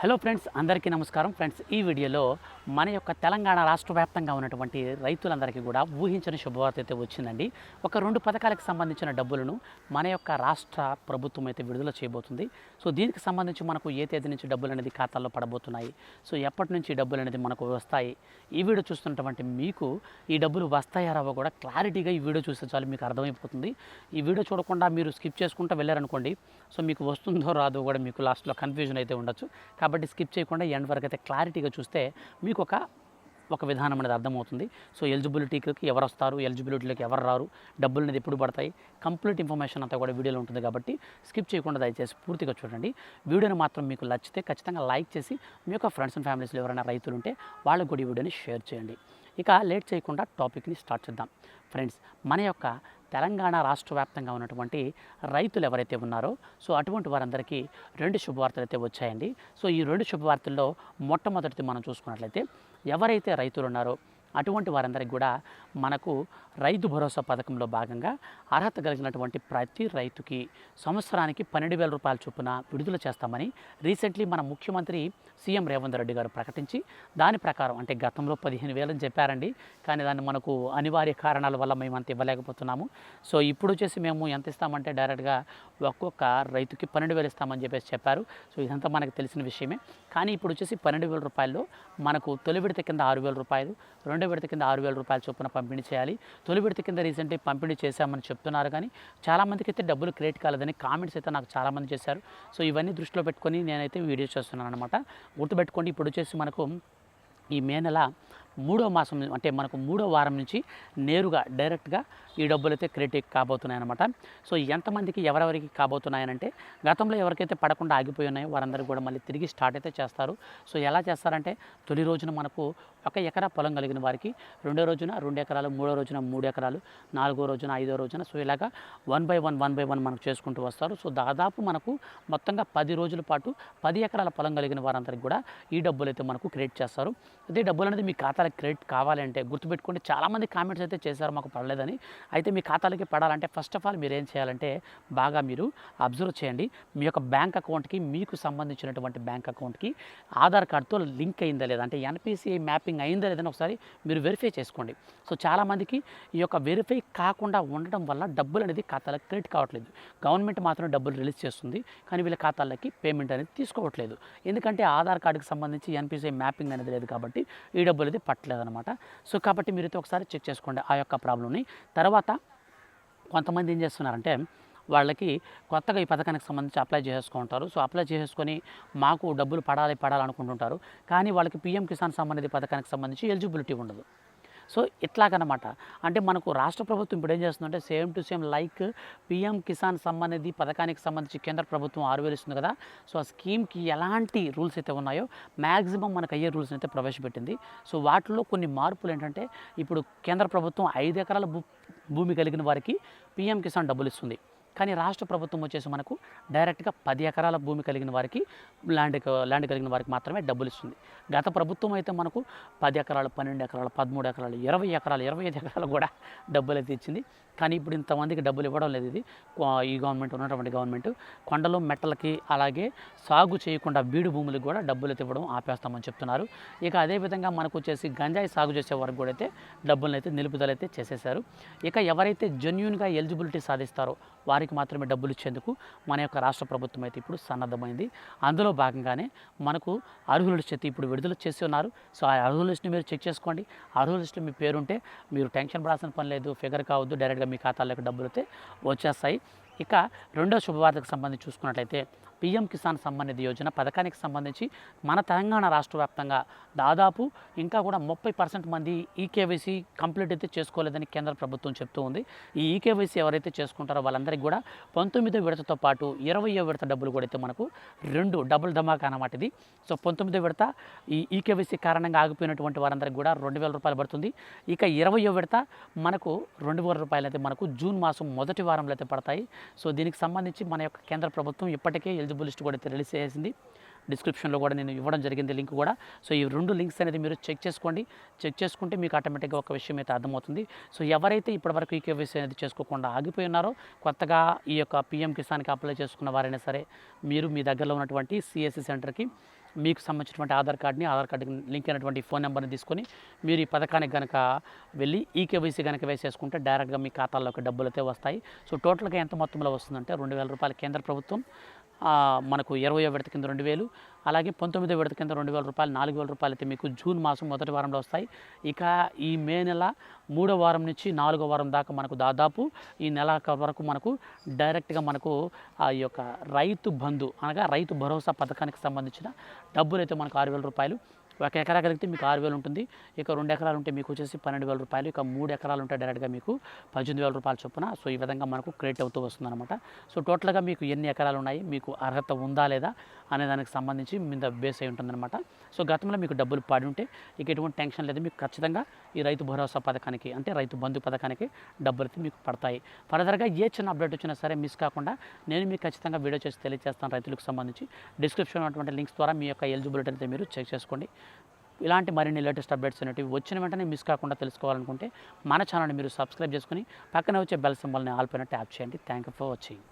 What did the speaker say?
Hello friends అందరికీ నమస్కారం. Friends ఈ వీడియోలో మన యొక్క తెలంగాణ రాష్ట్ర వ్యాప్తంగా ఉన్నటువంటి రైతులందరికీ కూడా ఊహించని శుభవార్త అయితే వచ్చిందండి. ఒక రెండు పథకాలకు సంబంధించిన డబ్బులను మన యొక్క రాష్ట్ర ప్రభుత్వం అయితే విడుదల చేయబోతుంది. సో దీనికి సంబంధించి మనకు ఏ తేదీ నుంచి డబ్బులు అనేది ఖాతాల్లో పడబోతున్నాయి? సో ఎప్పటి నుంచి డబ్బులు అనేది మనకు వస్తాయి? ఈ వీడియో చూస్తున్నటువంటి మీకు ఈ డబ్బులు వస్తాయా రావో కూడా క్లారిటీగా ఈ వీడియో చూస్తే చాలు మీకు అర్థమైపోతుంది. ఈ వీడియో చూడకుండా మీరు స్కిప్ చేసుకుంటూ వెళ్ళారనుకోండి సో మీకు వస్తుందో రాదో కూడా మీకు లాస్ట్లో కన్ఫ్యూజన్ అయితే ఉండొచ్చు. కాబట్టి స్కిప్ చేయకుండా ఎండ్ వరకు అయితే క్లారిటీగా చూస్తే మీకు ఒక ఒక విధానం అనేది అర్థమవుతుంది. సో ఎలిజిబిలిటీకి ఎవరు వస్తారు ఎలిజిబిలిటీలోకి ఎవరు రారు డబ్బులు అనేది ఎప్పుడు పడతాయి కంప్లీట్ ఇన్ఫర్మేషన్ అంతా కూడా వీడియోలో ఉంటుంది కాబట్టి స్కిప్ చేయకుండా దయచేసి పూర్తిగా చూడండి. వీడియోని మాత్రం మీకు నచ్చితే ఖచ్చితంగా లైక్ చేసి మీ యొక్క ఫ్రెండ్స్ అండ్ ఫ్యామిలీస్లో ఎవరైనా రైతులు ఉంటే వాళ్ళకు కూడా ఈ వీడియోని షేర్ చేయండి. ఇక లేట్ చేయకుండా టాపిక్ని స్టార్ట్ చేద్దాం. ఫ్రెండ్స్ మన యొక్క తెలంగాణ రాష్ట్ర వ్యాప్తంగా ఉన్నటువంటి రైతులు ఎవరైతే ఉన్నారో సో అటువంటి వారందరికీ రెండు శుభవార్తలు అయితే వచ్చాయండి. సో ఈ రెండు శుభవార్తల్లో మొట్టమొదటిది మనం చూసుకున్నట్లయితే ఎవరైతే రైతులు ఉన్నారో అటువంటి వారందరికీ కూడా మనకు రైతు భరోసా పథకంలో భాగంగా అర్హత కలిగినటువంటి ప్రతి రైతుకి సంవత్సరానికి పన్నెండు వేల రూపాయల చొప్పున విడుదల చేస్తామని రీసెంట్లీ మన ముఖ్యమంత్రి సీఎం రేవంత్ రెడ్డి గారు ప్రకటించి దాని ప్రకారం అంటే గతంలో పదిహేను వేలని చెప్పారండి. కానీ దాన్ని మనకు అనివార్య కారణాల వల్ల మేము అంత ఇవ్వలేకపోతున్నాము. సో ఇప్పుడు వచ్చేసి మేము ఎంత ఇస్తామంటే డైరెక్ట్గా ఒక్కొక్క రైతుకి పన్నెండు వేలు ఇస్తామని చెప్పేసి చెప్పారు. సో ఇదంతా మనకు తెలిసిన విషయమే. కానీ ఇప్పుడు వచ్చేసి పన్నెండు వేల రూపాయల్లో మనకు తొలి విడత కింద ఆరు వేల రూపాయలు రెండో విడత కింద ఆరు వేల రూపాయల చొప్పున పంపిణీ చేయాలి. తొలి విడత కింద రీసెంట్లీ పంపిణీ చేశామని చెప్తున్నారు కానీ చాలామందికి అయితే డబ్బులు క్రియేట్ కాలేదని కామెంట్స్ అయితే నాకు చాలామంది చేశారు. సో ఇవన్నీ దృష్టిలో పెట్టుకొని నేనైతే వీడియో చేస్తున్నాను అనమాట గుర్తుపెట్టుకోండి ఇప్పుడు వచ్చేసి మనకు ఈ మే నెల మూడో మాసం అంటే మనకు మూడో వారం నుంచి నేరుగా డైరెక్ట్గా ఈ డబ్బులు అయితే క్రెడిట్ కాబోతున్నాయి అనమాట సో ఎంతమందికి ఎవరెవరికి కాబోతున్నాయనంటే గతంలో ఎవరికైతే పడకుండా ఆగిపోయి ఉన్నాయో వారందరూ కూడా మళ్ళీ తిరిగి స్టార్ట్ అయితే చేస్తారు. సో ఎలా చేస్తారంటే తొలి రోజున మనకు ఒక ఎకరా పొలం కలిగిన వారికి రెండో రోజున రెండు ఎకరాలు మూడో రోజున మూడు ఎకరాలు నాలుగో రోజున ఐదో రోజున సో ఇలాగా one by one one by one మనకు చేసుకుంటూ వస్తారు. సో దాదాపు మనకు మొత్తంగా పది రోజుల పాటు పది ఎకరాల పొలం కలిగిన వారందరికీ కూడా ఈ డబ్బులు అయితే మనకు క్రెడిట్ చేస్తారు. అదే డబ్బులు అనేది మీ ఖాతాలో ఖాతాలకు క్రెడిట్ కావాలంటే గుర్తుపెట్టుకుంటే చాలామంది కామెంట్స్ అయితే చేశారు మాకు పడలేదని. అయితే మీ ఖాతాలకి పడాలంటే ఫస్ట్ ఆఫ్ ఆల్ మీరు ఏం చేయాలంటే బాగా మీరు అబ్జర్వ్ చేయండి. మీ యొక్క బ్యాంక్ అకౌంట్కి మీకు సంబంధించినటువంటి బ్యాంక్ అకౌంట్కి ఆధార్ కార్డ్తో లింక్ అయిందా లేదా అంటే ఎన్పిసిఐ మ్యాపింగ్ అయిందా లేదని ఒకసారి మీరు వెరిఫై చేసుకోండి. సో చాలామందికి ఈ యొక్క వెరిఫై కాకుండా ఉండడం వల్ల డబ్బులు అనేది ఖాతాలకు క్రెడిట్ కావట్లేదు. గవర్నమెంట్ మాత్రం డబ్బులు రిలీజ్ చేస్తుంది కానీ వీళ్ళ ఖాతాలకి పేమెంట్ అనేది తీసుకోవట్లేదు. ఎందుకంటే ఆధార్ కార్డుకి సంబంధించి ఎన్పిసిఐ మ్యాపింగ్ అనేది లేదు కాబట్టి ఈ డబ్బులు అనేది పట్టలేదు అనమాట సో కాబట్టి మీరైతే ఒకసారి చెక్ చేసుకోండి ఆ యొక్క ప్రాబ్లమ్ని. తర్వాత కొంతమంది ఏం చేస్తున్నారంటే వాళ్ళకి కొత్తగా ఈ పథకానికి సంబంధించి అప్లై చేసుకుంటారు సో అప్లై చేసుకొని మాకు డబ్బులు పడాలి పడాలనుకుంటుంటారు. కానీ వాళ్ళకి పిఎం కిసాన్ సంబంధిత పథకానికి సంబంధించి ఎలిజిబిలిటీ ఉండదు. సో ఇట్లాగనమాట. అంటే మనకు రాష్ట్ర ప్రభుత్వం ఇప్పుడు ఏం చేస్తుందంటే same to same like PM Kisan సంబంధించి పథకానికి సంబంధించి కేంద్ర ప్రభుత్వం ఆరు వేలు ఇస్తుంది కదా. సో ఆ స్కీమ్కి ఎలాంటి రూల్స్ అయితే ఉన్నాయో మ్యాక్సిమం మనకు అయ్యే రూల్స్ అయితే ప్రవేశపెట్టింది. సో వాటిలో కొన్ని మార్పులు ఏంటంటే ఇప్పుడు కేంద్ర ప్రభుత్వం ఐదు ఎకరాల భూ భూమి కలిగిన వారికి పిఎం కిసాన్ డబ్బులు ఇస్తుంది. కానీ రాష్ట్ర ప్రభుత్వం వచ్చేసి మనకు డైరెక్ట్గా పది ఎకరాల భూమి కలిగిన వారికి ల్యాండ్ ల్యాండ్ కలిగిన వారికి మాత్రమే డబ్బులు ఇస్తుంది. గత ప్రభుత్వం అయితే మనకు పది ఎకరాలు పన్నెండు ఎకరాలు పదమూడు ఎకరాలు ఇరవై ఎకరాలు ఇరవై ఐదు ఎకరాలు కూడా డబ్బులు అయితే ఇచ్చింది. కానీ ఇప్పుడు ఇంతమందికి డబ్బులు ఇవ్వడం లేదు ఇది. ఈ గవర్నమెంట్ ఉన్నటువంటి గవర్నమెంట్ కొండలు మెట్టలకి అలాగే సాగు చేయకుండా బీడు భూములకు కూడా డబ్బులు అయితే ఇవ్వడం ఆపేస్తామని చెప్తున్నారు. ఇక అదేవిధంగా మనకు వచ్చేసి గంజాయి సాగు చేసే వారికి కూడా అయితే డబ్బులను అయితే నిలుపుదలైతే చేసేశారు. ఇక ఎవరైతే జెన్యున్గా ఎలిజిబిలిటీ సాధిస్తారో వారికి మాత్రమే డబ్బులు ఇచ్చేందుకు మన యొక్క రాష్ట్ర ప్రభుత్వం అయితే ఇప్పుడు సన్నద్ధమైంది. అందులో భాగంగానే మనకు అర్హుల లిస్ట్ అయితే ఇప్పుడు విడుదల చేసి ఉన్నారు. సో ఆ అర్హుల లిస్ట్ని మీరు చెక్ చేసుకోండి. అర్హుల లిస్ట్లో మీ పేరుంటే మీరు టెన్షన్ పడాల్సిన పని లేదు ఫిగర్ కావద్దు డైరెక్ట్గా మీ ఖాతాలోకి డబ్బులు అయితే వచ్చేస్తాయి. ఇక రెండో శుభవార్తకు సంబంధించి చూసుకున్నట్లయితే పిఎం కిసాన్ సంబంధిత యోజన పథకానికి సంబంధించి మన తెలంగాణ రాష్ట్ర వ్యాప్తంగా దాదాపు ఇంకా కూడా ముప్పై పర్సెంట్ మంది ఈకేవైసీ కంప్లీట్ అయితే చేసుకోలేదని కేంద్ర ప్రభుత్వం చెప్తూ ఉంది. ఈ ఈకేవైసీ ఎవరైతే చేసుకుంటారో వాళ్ళందరికీ కూడా పంతొమ్మిదో విడతతో పాటు ఇరవయో విడత డబ్బులు కూడా అయితే మనకు రెండు డబుల్ ధమాకా అన్నమాట ఇది. సో పంతొమ్మిదో విడత ఈ ఈకేవైసీ కారణంగా ఆగిపోయినటువంటి వారందరికీ కూడా రెండు వేల రూపాయలు పడుతుంది. ఇక ఇరవయో విడత మనకు రెండు వేల రూపాయలు అయితే మనకు జూన్ మాసం మొదటి వారంలో అయితే పడతాయి. సో దీనికి సంబంధించి మన యొక్క కేంద్ర ప్రభుత్వం ఇప్పటికే ఎలిజిబుల్ లిస్ట్ కూడా అయితే రిలీజ్ చేసింది డిస్క్రిప్షన్లో కూడా నేను ఇవ్వడం జరిగింది లింక్ కూడా. సో ఈ రెండు లింక్స్ అనేది మీరు చెక్ చేసుకోండి. చెక్ చేసుకుంటే మీకు ఆటోమేటిక్గా ఒక విషయం అయితే అర్థమవుతుంది. సో ఎవరైతే ఇప్పటివరకు ఈ కేవైసీ అనేది చేసుకోకుండా ఆగిపోయి ఉన్నారో కొత్తగా ఈ యొక్క పిఎం కిసాన్కి అప్లై చేసుకున్న వారైనా సరే మీరు మీ దగ్గరలో ఉన్నటువంటి సిఎస్సి సెంటర్కి మీకు సంబంధించినటువంటి ఆధార్ కార్డ్ని ఆధార్ కార్డుకి లింక్ అయినటువంటి ఫోన్ నెంబర్ని తీసుకొని మీరు ఈ పథకానికి కనుక వెళ్ళి ఈ కేవైసీ కనుక వేసేసుకుంటే డైరెక్ట్గా మీ ఖాతాల్లోకి డబ్బులు అయితే వస్తాయి. సో టోటల్గా ఎంత మొత్తంలో వస్తుందంటే రెండు వేల రూపాయలు కేంద్ర ప్రభుత్వం మనకు ఇరవయో విడత కింద రెండు వేలు అలాగే పంతొమ్మిదో విడత కింద రెండు వేల రూపాయలు నాలుగు వేల రూపాయలు అయితే మీకు జూన్ మాసం మొదటి వారంలో వస్తాయి. ఇక ఈ మే నెల మూడో వారం నుంచి నాలుగో వారం దాకా మనకు దాదాపు ఈ నెల వరకు మనకు డైరెక్ట్గా మనకు ఆ యొక్క రైతు బంధు అనగా రైతు భరోసా పథకానికి సంబంధించిన డబ్బులు అయితే మనకు ఆరు వేల రూపాయలు ఒక ఎకరా కలిగితే మీకు ఆరు వేలు ఉంటుంది. ఇక రెండు ఎకరాలు ఉంటే మీకు వచ్చేసి పన్నెండు వేల రూపాయలు ఇక మూడు ఎకరాలు ఉంటే డైరెక్ట్గా మీకు పద్దెనిమిది వేల రూపాయలు చొప్పున. సో ఈ విధంగా మనకు క్రెడిట్ అవుతూ వస్తుందన్నమాట. సో టోటల్గా మీకు ఎన్ని ఎకరాలు ఉన్నాయి మీకు అర్హత ఉందా లేదా అనే దానికి సంబంధించి మీద బేస్ అయి ఉంటుందన్నమాట. సో గతంలో మీకు డబ్బులు పడి ఉంటే ఇక ఎటువంటి టెన్షన్ లేదు. మీకు ఖచ్చితంగా ఈ రైతు భరోసా పథకానికి అంటే రైతు బంధు పథకానికి డబ్బులు అయితే మీకు పడతాయి. ఫర్దర్గా ఏ చిన్న అప్డేట్ వచ్చినా సరే మిస్ కాకుండా నేను మీకు ఖచ్చితంగా వీడియో చేసి తెలియజేస్తాను రైతులకు సంబంధించి. డిస్క్రిప్షన్ ఉన్నటువంటి లింక్స్ ద్వారా మీ యొక్క ఎలిజిబిలిటీ అయితే మీరు చెక్ చేసుకోండి. ఇలాంటి మరిన్ని లేటెస్ట్ అప్డేట్స్ అనేటివి వచ్చిన వెంటనే మిస్ కాకుండా తెలుసుకోవాలనుకుంటే మన ఛానల్ని మీరు సబ్స్క్రైబ్ చేసుకుని పక్కన వచ్చే బెల్ సింబల్ని ఆల్పైన ట్యాప్ చేయండి. Thank you for watching.